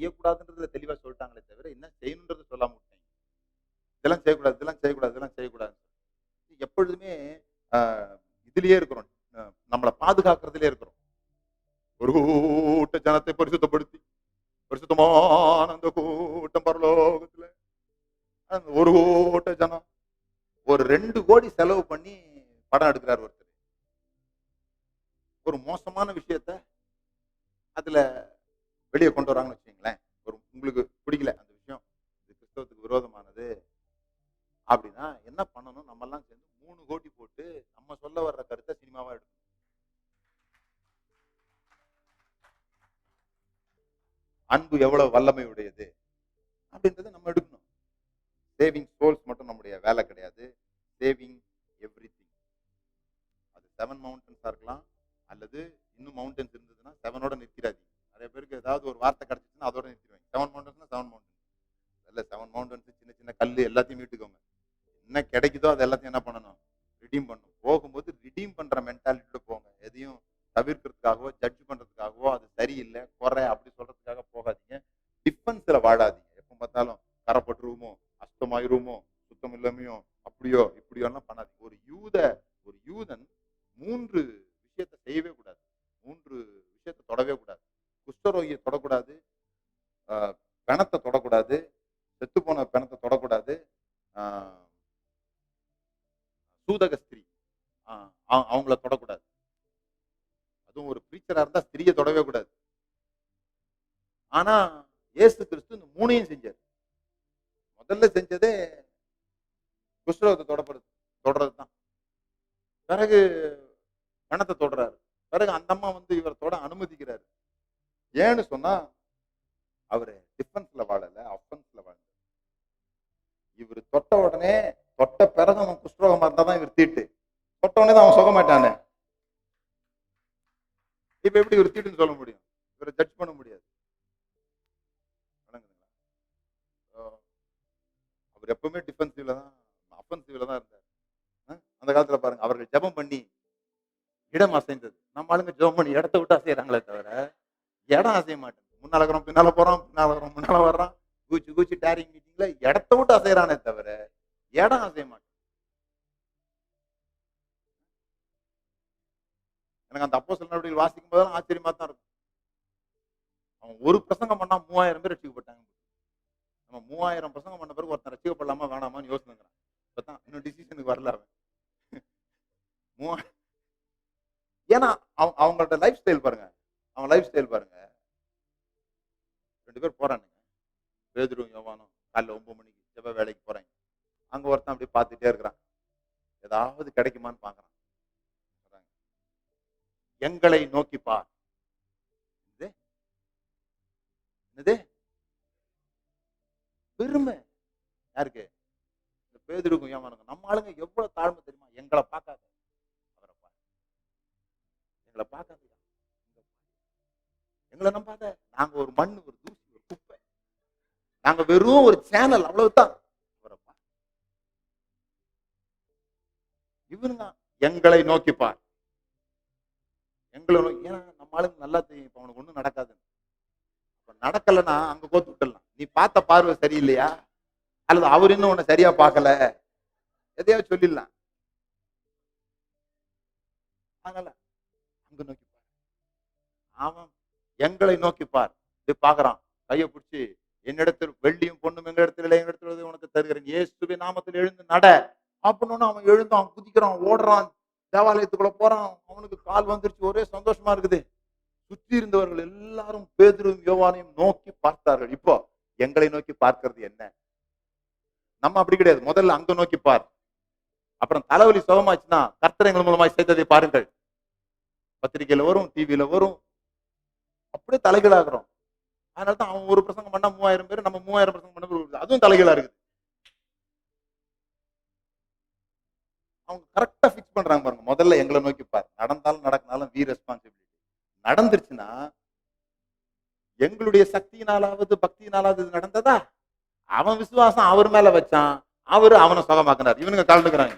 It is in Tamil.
செய்யக்கூடாதுன்றதுல தெளிவா சொல்லிட்டாங்களே தவிர என்ன செய்யணுன்றது சொல்ல முடியும் இதெல்லாம் செய்யக்கூடாது இதெல்லாம் செய்யக்கூடாது இதெல்லாம் செய்யக்கூடாது எப்பொழுதுமே இதுலயே இருக்கிறோம். நம்மளை பாதுகாக்கிறதுலே இருக்கிறோம். ஒரு கூட்ட ஜனத்தை பரிசுத்தப்படுத்தி பரிசுத்தமான அந்த கூட்டம் பரலோகத்துல. ஒரு கூட்ட ஜனம் ஒரு ரெண்டு கோடி செலவு பண்ணி படம் எடுக்கிறார் ஒருத்தர். ஒரு மோசமான விஷயத்த அதுல வெளியே கொண்டு வராங்கன்னு வச்சுங்களேன் ஒரு உங்களுக்கு பிடிக்கல அந்த விஷயம் இது கிறிஸ்தவத்துக்கு விரோதமானது அப்படின்னா என்ன பண்ணணும்? நம்ம எல்லாம் சேர்ந்து மூணு கோடி போட்டு நம்ம சொல்ல வர்ற கருத்தை சினிமாவா எடுக்கணும். அன்பு எவ்வளவு வல்லமை உடையது அப்படின்றத நம்ம எடுக்கணும். சேவிங் சோல்ஸ் மட்டும் நம்முடைய வேலை கிடையாது. சேவிங் எவ்ரி அது செவன் மவுண்டன்ஸாக இருக்கலாம் அல்லது இன்னும் மவுண்டன்ஸ் இருந்ததுன்னா செவனோட நிற்கிறாதீங்க நிறைய பேருக்கு ஏதாவது ஒரு வார்த்தை கிடச்சிச்சுன்னா அதோட நிறுத்திடுவாங்க. செவன் மவுண்டன்ஸ்னா செவன் மவுண்டன்ஸ் இல்லை செவன் மவுண்டன்ஸ் சின்ன சின்ன கல் எல்லாத்தையும் மீட்டுக்கோங்க. என்ன கிடைக்குதோ அது எல்லாத்தையும் என்ன பண்ணணும்? ரிடீம் பண்ணணும். போகும்போது ரிடீம் பண்ற மென்டாலிட்டியில் போங்க. எதையும் தவிர்க்கிறதுக்காகவோ ஜட்ஜ் பண்றதுக்காகவோ அது சரியில்லை குறை அப்படி சொல்றதுக்காக போகாதீங்க. டிஃபென்ஸ்ல வாழாதீங்க. எப்போ பார்த்தாலும் கரப்பட்டுருவோமோ அஸ்தமாயிருமோ சுத்தம் இல்லாமையோ அப்படியோ இப்படியோ எல்லாம் பண்ணாதீங்க. குஷ்டரோகியை தொடக்கூடாது. ஆஹ் பிணத்தை தொடக்கூடாது. செத்து போன பிணத்தை தொடக்கூடாது. ஆஹ் சூதக ஸ்திரீ. ஆஹ் அவ- அவங்கள தொடக்கூடாது. அதுவும் ஒரு பிரீச்சரா இருந்தா ஸ்திரியை தொடவே கூடாது. ஆனா இயேசு கிறிஸ்து இந்த மூணையும் செஞ்சார். முதல்ல செஞ்சதே குஷ்டரோகத்தை தொடப்படுறது தொடறது தான் பிறகு பணத்தை தொடுறாரு. பிறகு அந்த அம்மா வந்து இவரை தொட அனுமதிக்கிறாரு. ஏன்னு சொன்னா அவரு டிஃபென்ஸ்ல வாழல அஃபென்ஸ்ல வாழ்ந்தார் இவர் தொட்ட உடனே தொட்ட பிறகு அவன் குஷ்டரோகமா இருந்தா தான் இவர் தீட்டு. தொட்ட உடனே தான் அவன் சுக மாட்டானே. இப்ப எப்படி இவர் தீட்டுன்னு சொல்ல முடியும்? இவரை ஜட்ஜ் பண்ண முடியாது. அவர் எப்பவுமே டிஃபென்சிவ்ல தான் அஃபென்சிவ்ல தான் இருந்தார். அந்த காலத்துல பாருங்க அவர்கள் ஜெபம் பண்ணி இடம் அசைந்தது. நம்ம ஆளுங்க ஜெபம் பண்ணி இடத்த விட்டு அசைறாங்களே தவிர இடம் அசைய மாட்டேன். முன்னால இருக்கிறோம் பின்னால போறோம் பின்னால வரோம் முன்னால வர்றோம் கூச்சி கூச்சி டேரிங் மீட்டிங்ல இடத்த விட்டு அசைறானே தவிர இடம் அசைய மாட்டேன். எனக்கு அந்த அப்போ சில நடவடிக்கை வாசிக்கும் போதெல்லாம் ஆச்சரியமா தான் இருக்கும். அவன் ஒரு பிரசங்கம் பண்ணா மூவாயிரம் பேர் ரசிக்கப்பட்டாங்க. நம்ம மூவாயிரம் பிரசங்கம் பண்ண பிறகு ஒருத்தன் ரசிக்கப்படலாமா வேணாமான்னு யோசனைங்கிறான். இப்பதான் இன்னும் டிசிஷனுக்கு வரல அவன். மூவாயிரம் ஏன்னா அவங்க அவங்களோட லைஃப் ஸ்டைல் பாருங்க. அவன் லைஃப் ஸ்டைல் பாருங்க. ரெண்டு பேர் போறானுங்க. பேதுரும் யோவானும் காலைல ஒன்பது மணிக்கு செவ்வாய் வேலைக்கு போறாங்க அங்க ஒருத்தன் அப்படியே பார்த்துட்டே இருக்கிறான். ஏதாவது கிடைக்குமான்னு பாக்குறான் எங்களை நோக்கி என்னது? பெருமை. யாருக்கு? இந்த பேதுருக்கும் யோவானுக்கும். நம்ம ஆளுங்க எவ்வளவு தாழ்மை தெரியுமா? எங்களை பார்க்காத. அவரை பார். எங்களை பார்க்காது. எங்களை நம்பாத. நாங்க ஒரு மண் ஒரு தூசி ஒரு குப்பை. நாங்க வெறும் ஒரு சேனல் அவ்வளவுதான். இவருங்க எங்களை நோக்கிப்பார் எங்களை நோக்கி ஏன்னா நம்ம ஆளுங்க நல்லா தெரியும். இப்ப அவனுக்கு ஒண்ணும் நடக்காது அப்ப நடக்கலைன்னா அங்க கோத்து விட்டுடலாம். நீ பார்த்த பார்வை சரியில்லையா? அல்லது அவர் இன்னும் உன்னை சரியா பார்க்கல? எதையாவது சொல்லிடலாம். அதனால அங்க நோக்கிப்பார் அவன் எங்களை நோக்கி பார். இது பாக்குறான் கையை பிடிச்சி என்னிடத்தில் வெள்ளியும் பொண்ணும் எங்க இடத்துல இல்லை எங்க இடத்துல உனக்கு தருகிறேன். ஏசுபி நாமத்தில் எழுந்து நட. அப்படின்னு அவன் எழுந்து அவன் குதிக்கிறான் ஓடுறான். தேவாலயத்துக்குள்ள போறான். அவனுக்கு கால் வந்துருச்சு. ஒரே சந்தோஷமா இருக்குது. சுற்றி இருந்தவர்கள் எல்லாரும் பேதுரும் யோவானையும் நோக்கி பார்த்தார்கள். இப்போ எங்களை நோக்கி பார்க்கறது என்ன? நம்ம அப்படி கிடையாது. முதல்ல அங்க நோக்கி பார். அப்புறம் தலைவலி சுகமாச்சுன்னா கர்த்தரைகள் மூலமாய் செய்ததை பாருங்கள். பத்திரிகையில வரும் டிவியில வரும் அப்படியே தலைகளாகிறோம் அதனால தான் அவன் ஒரு பிரசங்கம் பண்ணா மூவாயிரம் பேர் நம்ம மூவாயிரம் பிரசங்கம் பண்ண அதுவும் தலைகளா இருக்குது. அவங்க கரெக்டா ஃபிக்ஸ் பண்றாங்க பாருங்க. முதல்ல எங்களை நோக்கி பாரு. நடந்தாலும் நடக்கினாலும் வி ரெஸ்பான்சிபிலிட்டி நடந்துருச்சுன்னா எங்களுடைய சக்தியினாலாவது பக்தியினாலாவது இது நடந்ததா? அவன் விசுவாசம் அவர் மேல வச்சான். அவரு அவனை சுகமாக்குனார். இவனுங்க கலந்துக்கிறாங்க.